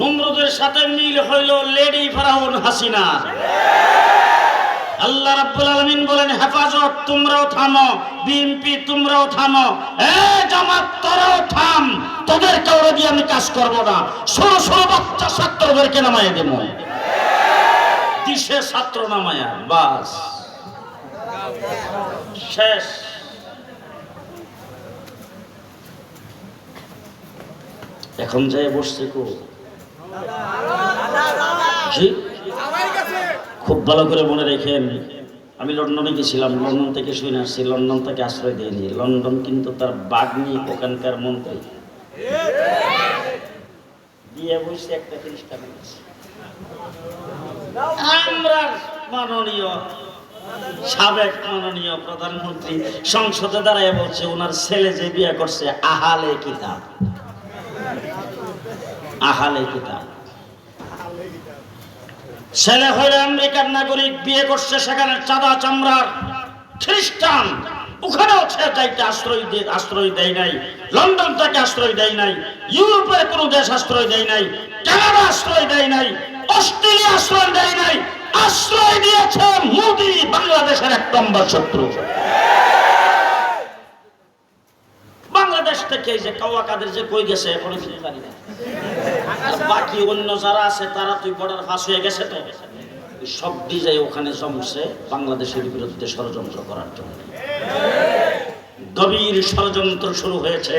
নমরুদের সাথে মিল হইল লেডি ফেরাউন হাসিনা। আল্লাহ রাব্বুল আলামিন বলেন, হেফাজত, তোমরাও থামো। বিএনপি, তোমরাও থামো। এ জামাত, তোরাও থাম। তোদের কাউরে দিয়ে আমি কাজ করব না। ষোলো ষোলো বাচ্চা ছাত্রদেরকে নামায় দেবো। দিশে ছাত্র নামায়া? বাস। শেষ। এখন যাই বসছে কো? খুব ভালো করে মনে রেখেন, আমি লন্ডনে গেছিলাম, লন্ডন থেকে শুনে আসছি, লন্ডন থেকে আশ্রয় দিইনি লন্ডন কিন্তু তার বাগনি ওখানকার মন্ত্রী। একটা। আমরা সাবেক মাননীয় প্রধানমন্ত্রী সংসদে দাঁড়ায় বলছে, ওনার ছেলে যে বিয়ে করছে, আহালে কিতাব। আহালে কিতাব। ছেলে হয়ে আমেরিকার নাগরিক বিয়ে করছে, সেখানে চাঁদা চামড়ার খ্রিস্টান। ওখানেও সে যাইতে আশ্রয় দিয়ে আশ্রয় দেয় নাই। লন্ডন থেকে আশ্রয় দেয় নাই। ইউরোপের কোনো দেশ আশ্রয় দেয় নাই। কানাডা আশ্রয় দেয় নাই। অস্ট্রেলিয়া আশ্রয় দেয় নাই। আশ্রয় দিয়েছে মোদি, বাংলাদেশের এক নম্বর শত্রু। বাংলাদেশ থেকে যে কাওয়া কাদের যে কই গেছে, এখনও কিছু জানি না বাকি অন্য যারা আছে, তারা তুই বর্ডার পাস হয়ে গেছে তো। সব ডিজাই ওখানে জমছে, বাংলাদেশের বিরুদ্ধে ষড়যন্ত্র করার জন্য। গভীর ষড়যন্ত্র শুরু হয়েছে।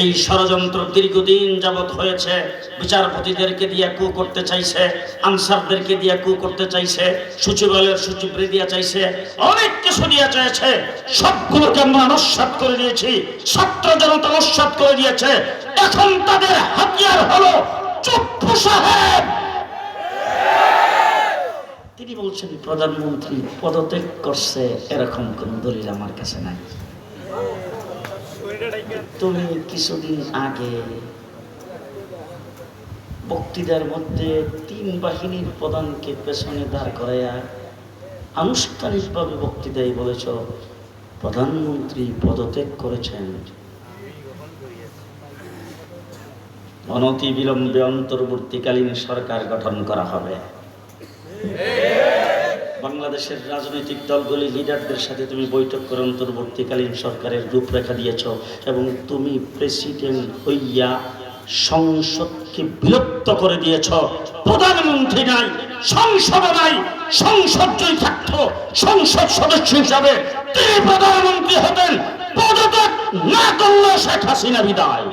এই ষড়যন্ত্র দীর্ঘদিন যাবৎ হয়েছে। বিচারপতিদেরকে দিয়ে কু করতে চাইছে, আনসারদেরকে দিয়ে কু করতে চাইছে, সচিবালয়ের সচিবরে দিয়ে চাইছে, অনেক কিছু দিয়ে চাইছে। সবগুলোকে আমরা নস্বাত করে দিয়েছি ছাত্র জনতা নস্বাত করে দিয়েছে। এখন তাদের হাতিয়ার হলো চুপ্পু সাহেব। তিনি বলছেন, প্রধানমন্ত্রী পদত্যাগ করছে, এরকম কোন দলিল আমার কাছে নাই। তুমি কিছুদিন আগে বক্তৃতার মধ্যে তিন বাহিনীর প্রধানকে পেছনে দাঁড় করাইয়া আনুষ্ঠানিকভাবে বক্তৃতায় বলেছ, প্রধানমন্ত্রী পদত্যাগ করেছেন। অনতি বিলম্বে অন্তর্বর্তীকালীন সরকার গঠন করা হবে। বাংলাদেশের রাজনৈতিক দলগুলি লিডারদের সাথে তুমি বৈঠক করে অন্তর্বর্তীকালীন সরকারের রূপরেখা দিয়েছ এবং তুমি প্রেসিডেন্ট হইয়া সংসদকে বিলুপ্ত করে দিয়েছ। প্রধানমন্ত্রী নাই সংসদ নাই সংসদ যদি থাকতো, সংসদ সদস্য হিসাবে তিনি প্রধানমন্ত্রী হতেন, পদত্যাগ না করলে শেখ হাসিনা বিদায়।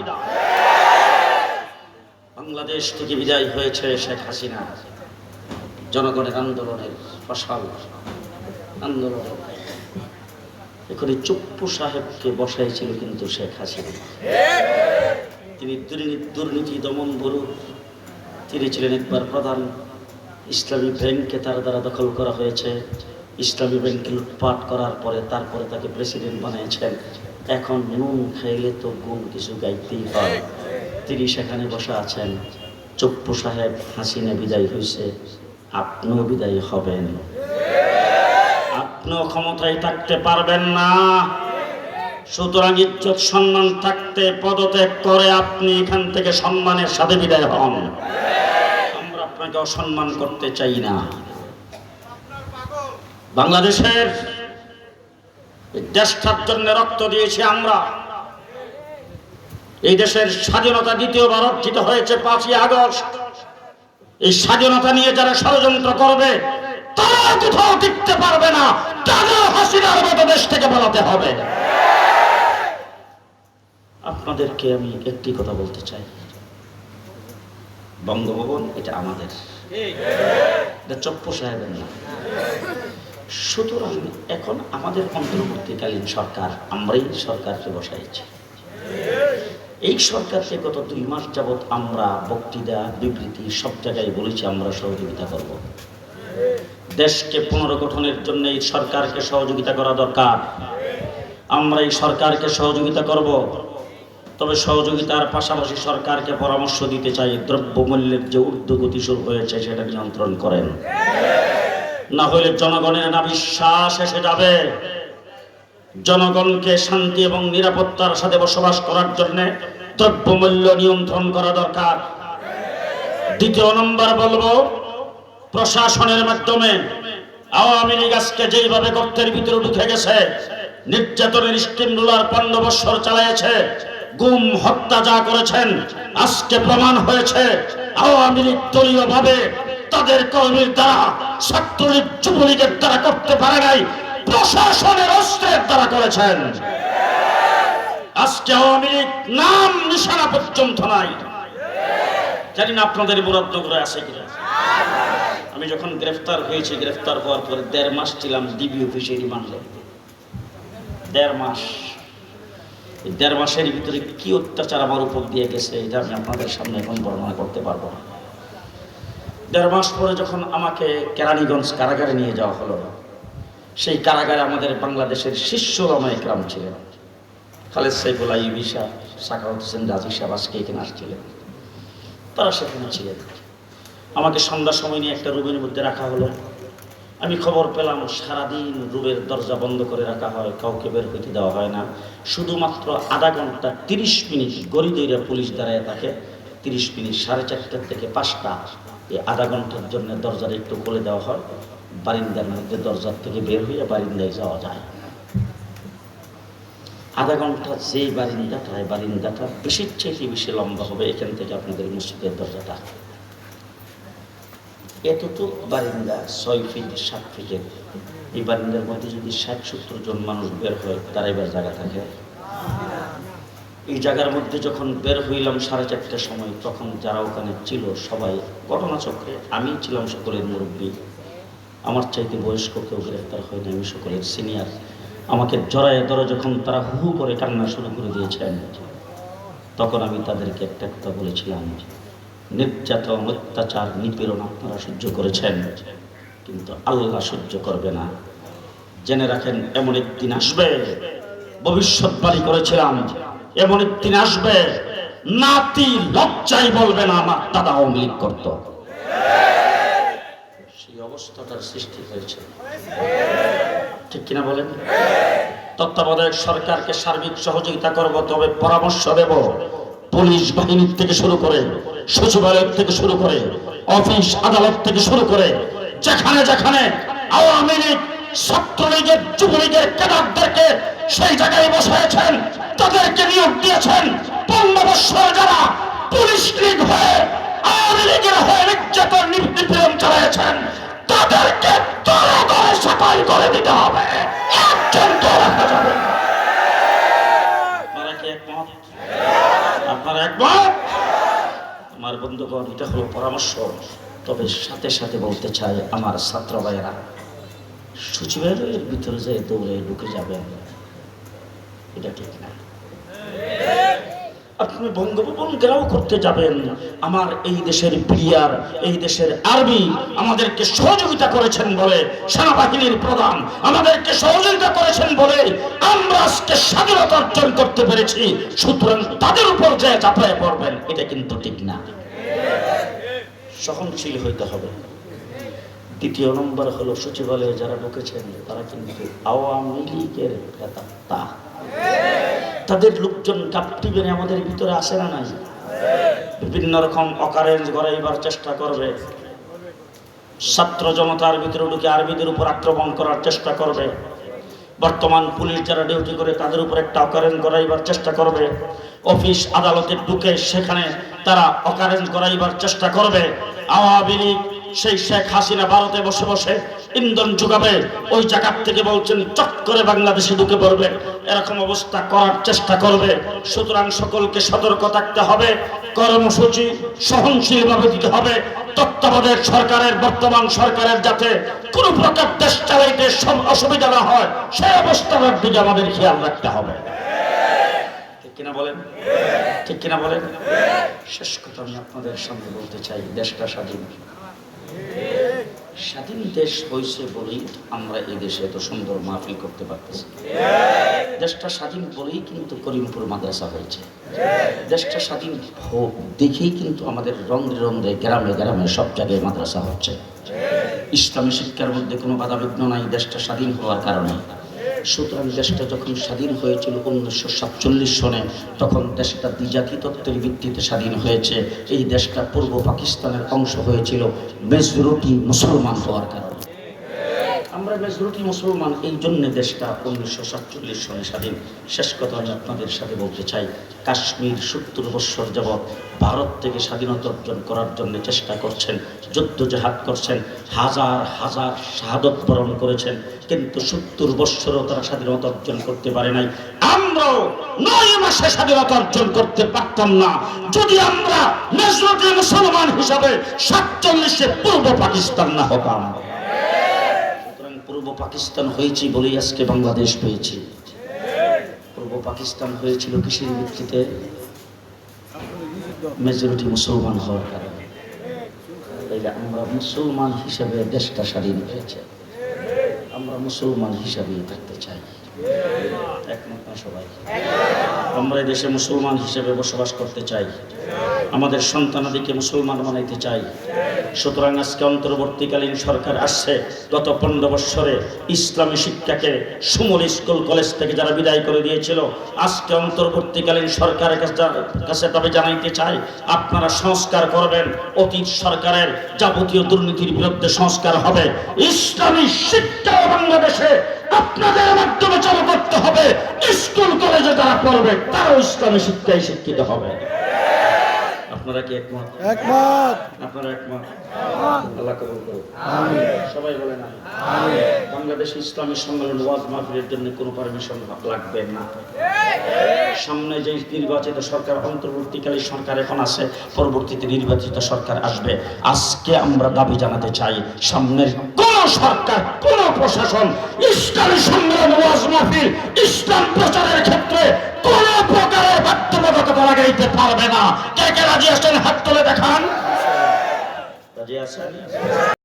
বাংলাদেশ থেকে বিদায় হয়েছে শেখ হাসিনা। জনগণের আন্দোলনের ফসল আন্দোলন। এখানে চুপ্পু সাহেবকে বসাইছিল কিন্তু শেখ হাসিনা। তিনি দুর্নীতি দমন বরু তিনি ছিলেন একবার প্রধান ইসলামী ব্যাংকে তার দ্বারা দখল করা হয়েছে। ইসলামী ব্যাংকে লুটপাট করার পরে তারপরে তাকে প্রেসিডেন্ট বানিয়েছেন। এখন নুন খাইলে তো গুণ কিছু গাইতেই পারে। তিনি সেখানে বসা আছেন। চপ্পু সাহেব হাসিনা বিদায় হয়েছে। আপনিও বিদায়ী হবেন। আপনিও ক্ষমতায় থাকতে পারবেন না। সুতরাং ইজ্জত, সম্মান থাকতে পদত্যাগ করে আপনি এখান থেকে সম্মানের সাথে বিদায় হন। আমরা আপনাকে অসম্মান করতে চাই না। বাংলাদেশের দেশটার জন্য রক্ত দিয়েছি আমরা। এই দেশের স্বাধীনতা দ্বিতীয়বার অর্জিত হয়েছে পাঁচই আগস্ট। এই স্বাধীনতা নিয়ে যারা ষড়যন্ত্র করবে, তারা কোথাও টিকতে পারবে না। তাদের হাসিনার মতো দেশ থেকে বলাতে হবে। আপনাদেরকে আমি একটি কথা বলতে চাই। বঙ্গভবন, এটা আমাদের। চপ্পু সাহেবের না সুতরাং এখন আমাদের অন্তর্বর্তীকালীন সরকার, আমরাই সরকারকে বসাইছি। এই সরকারকে গত দুই মাস যাবৎ আমরা বক্তৃতা, বিবৃতি সব জায়গায় বলেছি, আমরা সহযোগিতা করব। দেশকে পুনর্গঠনের জন্য এই সরকারকে সহযোগিতা করা দরকার। আমরা এই সরকারকে সহযোগিতা করব। তবে সহযোগিতার পাশাপাশি সরকারকে পরামর্শ দিতে চাই, দ্রব্যমূল্যের যে ঊর্ধ্বগতি শুরু হয়েছে সেটা নিয়ন্ত্রণ করেন। না হলে জনগণের না বিশ্বাস এসে যাবে। জনগণকে শান্তি এবং নিরাপত্তার সাথে বসবাস করার জন্য দ্রব্যমূল্য নিয়ন্ত্রণ করা দরকার। দ্বিতীয় নম্বর বলব, প্রশাসনের মাধ্যমে আওয়ামী লীগ আজকে যেইভাবে গর্তের ভিতরে ঢুকে গেছে, নির্যাতনের স্টিম রুলার পনেরো বৎসর চালিয়েছে গুম, হত্যা যা করেছেন, আজকে প্রমাণ হয়েছে, আওয়ামী লীগ দলীয় ভাবে তাদের কর্মীর দ্বারা ছাত্রলীগ যুবলীগের দ্বারা করতে পারে নাই। প্রশাসনের অস্ত্রের দ্বারা করেছেন। আজকে আওয়ামী নাম নিশানা পর্যন্ত নাই। জানি না আপনাদের বরাদ্দ করে আছে কিনা। আমি যখন গ্রেফতার হয়েছি, গ্রেফতার হওয়ার পরে দেড় মাস ছিলাম ডিবি অফিসে রিমান্ডে দেড় মাস। দেড় মাসের ভিতরে কি অত্যাচার আমার উপর দিয়ে গেছে, এটা আমি আপনাদের সামনে এখন বর্ণনা করতে পারব না। দেড় মাস পরে যখন আমাকে কেরানীগঞ্জ কারাগারে নিয়ে যাওয়া হলো সেই কারাগারে আমাদের বাংলাদেশের শীর্ষ রমায়করাম ছিলেন। খালেদ সাইফুল্লাহ ইবিসা সাকাউত হোসেন রাজি সাহেব আজকে এখানে আসছিলেন। তারা সেখানে ছিলেন। আমাকে সন্ধ্যার সময় নিয়ে একটা রুমের মধ্যে রাখা হলো। আমি খবর পেলাম, সারাদিন রুমের দরজা বন্ধ করে রাখা হয়, কাউকে বের হইতে দেওয়া হয় না। শুধুমাত্র আধা ঘণ্টা তিরিশ মিনিট গড়ি দইরা পুলিশ দাঁড়ায় থাকে। তিরিশ মিনিট সাড়ে চারটার থেকে পাঁচটা, এই আধা ঘণ্টার জন্য দরজাটা একটু খুলে দেওয়া হয়। বারিন্দার মধ্যে দরজার থেকে বের হয়ে বারিন্দায় যাওয়া যায়। আধা ঘণ্টা যেই বারিন্দাটা, এই বারিন্দাটা বেশির চেয়ে বেশি লম্বা হবে এখান থেকে আপনাদের মসজিদের দরজাটা। এত তো বারিন্দা ছয় ফিট সাত ফিটের এই বারিন্দার মধ্যে যদি ষাট, সত্তর জন মানুষ বের হয় দাঁড়াইবার জায়গা থাকে। এই জায়গার মধ্যে যখন বের হইলাম সাড়ে চারটার সময়, তখন যারা ওখানে ছিল সবাই, ঘটনাচক্রে আমি ছিলাম সকলের মুরব্বী। আমার চাইতে বয়স্ক কেউ গ্রেফতার হয়নি আমি সকলের সিনিয়র। আমাকে জড়ায় ধরে যখন তারা হু করে কান্না শুরু করে দিয়েছেন তখন আমি তাদেরকে একটা কথা বলেছিলাম নির্যাতন, অত্যাচার, নিপীড়ন আপনারা সহ্য করেছেন, কিন্তু আল্লাহ সহ্য করবে না। জেনে রাখেন, এমন একদিন আসবে ভবিষ্যৎবাণী করেছিলাম, এমন একদিন আসবে, নাতি লজ্জাই বলবে না, আমার দাদা লীগ করত। অবস্থাটার সৃষ্টি হয়েছে। ঠিক কিনা বলেন? তত্ত্বাবধায়ক সরকারকে সার্বিক সহযোগিতা করব, তবে পরামর্শ দেব। পুলিশ বাহিনীর থেকে শুরু করে, সচিবালয় থেকে শুরু করে, অফিস আদালত থেকে শুরু করে, যেখানে যেখানে আওয়ামী লীগ, ছাত্রলীগের, যুবলীগের ক্যাডারদেরকে সেই জায়গায় বসাইছেন তাদেরকে নিয়োগ দিয়েছেন। পনেরো বৎসর যারা পুলিশ লীগ হয়ে, আওয়ামী লীগের হয়ে নির্যাতন নিপীড়ন চালিয়েছেন তাদেরকে তরে তরে সাফাই করে দিতে হবে। একজন রাখা যাবে আমার বন্ধুগণ, এটা হলো পরামর্শ। তবে সাথে সাথে বলতে চাই, আমার ছাত্র ভাইয়েরা সচিবালয়ের ভিতরে যে দৌড়ে ঢুকে যাবেন, এটা ঠিক না। আপনি বঙ্গভবন ঘেরাও করতে যাবেন। আমার এই দেশের প্রিয়ার, এই দেশের আর্মি আমাদেরকে সহযোগিতা করেছেন বলে সেনাবাহিনীর প্রধান আমাদেরকে সহযোগিতা করেছেন বলে আমরা আজকে স্বাধীনতা অর্জন করতে পেরেছি। সুতরাং তাদের উপর যে চাপায় পড়বেন, এটা কিন্তু ঠিক না। সহনশীল হইতে হবে। দ্বিতীয় নম্বর হলো সচিবালয়ে যারা ঢুকেছেন, তারা কিন্তু আওয়ামী লীগের প্রেতাত্মা তাদের লোকজন কাপটিবেন আমাদের ভিতরে আসে না নাই? বিভিন্ন রকম অকারেঞ্জ গড়াইবার চেষ্টা করবে। ছাত্র জনতার ভিতরে ঢুকে আরবিদের উপর আক্রমণ করার চেষ্টা করবে। বর্তমান পুলিশ যারা ডিউটি করে, তাদের উপর একটা অকারেঞ্জ গড়াইবার চেষ্টা করবে। অফিস আদালতে ঢুকে সেখানে তারা অকারেঞ্জ গড়াইবার চেষ্টা করবে। আওয়ামী লীগ সেই শেখ হাসিনা ভারতে বসে বসে ইন্ধন যোগাবে ওই জায়গার থেকে বলছেন, চট করে বাংলাদেশে ঢুকে পড়বে। এরকম অবস্থা করার চেষ্টা করবে। সুতরাং সকলকে সতর্ক থাকতে হবে, কর্মসূচি সহনশীল ভাবে দিতে হবে। তত্ত্বাবধায়ক সরকারের, বর্তমান সরকারের যাতে কোন প্রকার দেশ চালাইতে অসুবিধা না হয় সেই অবস্থার দিকে আমাদের খেয়াল রাখতে হবে। ঠিক কিনা বলেন? ঠিক কিনা বলেন? শেষ কথা আমি আপনাদের সামনে বলতে চাই, দেশটা স্বাধীন। স্বাধীন দেশ হয়েছে বলেই আমরা এই দেশে এত সুন্দর মাহফিল করতে পারতেছি। দেশটা স্বাধীন বলেই কিন্তু করিমপুর মাদ্রাসা হয়েছে। দেশটা স্বাধীন হোক, দেখেই কিন্তু আমাদের রন্ধ্রে রন্ধ্রে গ্রামে গ্রামে সব জায়গায় মাদ্রাসা হচ্ছে। ইসলামী শিক্ষার মধ্যে কোনো বাধা বাধাবিঘ্ন নাই, দেশটা স্বাধীন হওয়ার কারণে। সুতরাং দেশটা যখন স্বাধীন হয়েছিল উনিশশো সাতচল্লিশ সনে, তখন দেশটা দ্বিজাতি তত্ত্বের ভিত্তিতে স্বাধীন হয়েছে। এই দেশটা পূর্ব পাকিস্তানের অংশ হয়েছিল। মেজরিটি মুসলমান হওয়ার কারণে। আমরা মেজরিটি মুসলমান, এই জন্য দেশটা উনিশশো সাতচল্লিশ সনে স্বাধীন। শেষ কথা আমি আপনাদের সাথে বলতে চাই, কাশ্মীর সত্তর বৎসর যাবৎ ভারত থেকে স্বাধীনতা অর্জন করার জন্য চেষ্টা করছেন, যুদ্ধ জাহাদ করছেন, হাজার হাজার শাহাদত বরণ করেছেন, কিন্তু সত্তর বৎসরও তারা স্বাধীনতা অর্জন করতে পারে নাই। আমরাও নয় মাসে স্বাধীনতা অর্জন করতে পারতাম না। যদি আমরা মেজরিটি মুসলমান হিসাবে সাতচল্লিশে পূর্ব পাকিস্তান না হতাম। পূর্ব পাকিস্তান হয়েছি বলেই আজকে বাংলাদেশ পেয়েছি পূর্ব পাকিস্তান হয়েছিল কিসের ভিত্তিতে? মেজরিটি মুসলমান হওয়ার কারণে। আমরা মুসলমান হিসেবে দেশটা স্বাধীন হয়েছে। আমরা মুসলমান হিসাবেই থাকতে চাই। একমত না সবাই? আমরা দেশে মুসলমান হিসেবে বসবাস করতে চাই। আমাদের সন্তানাদিকে মুসলমান বানাইতে চাই। সুতরাং আজকে অন্তর্বর্তীকালীন সরকার আসছে। গত পনেরো বৎসরে ইসলামী শিক্ষাকে সুমল স্কুল কলেজ থেকে যারা বিদায় করে দিয়েছিল, আজকে অন্তর্বর্তীকালীন সরকারের কাছে তবে জানাইতে চাই, আপনারা সংস্কার করবেন। অতীত সরকারের যাবতীয় দুর্নীতির বিরুদ্ধে সংস্কার হবে। ইসলামী শিক্ষা বাংলাদেশে আপনাদের মাধ্যমে চালু করতে হবে। স্কুল কলেজে যারা পড়বে তারাও ইসলামী শিক্ষায় শিক্ষিত হবে। আপনারা কি একমত? একমত। আপনারা একমত? আল্লাহ কবুল করুন সবাই বলেন বাংলাদেশ ইসলামী সম্মেলন ওয়াজ মাহফিলের জন্য কোনো পারমিশন লাগবে না। সামনে যে নির্বাচিত সরকার অন্তর্বর্তীকালী সরকার এখন আছে পরবর্তীতে নির্বাচিত সরকার আসবে। আজকে আমরা দাবি জানাতে চাই সামনের কোন সরকার কোন প্রশাসন, ইসলামী সম্মেলন ওয়াজ মাহফিল, ইসলাম প্রচারের ক্ষেত্রে কোন প্রকারের বাধ্যবাধকতা লাগাইতে পারবে না। কে কে রাজি আসেন হাত তুলে দেখান। রাজি আছেন?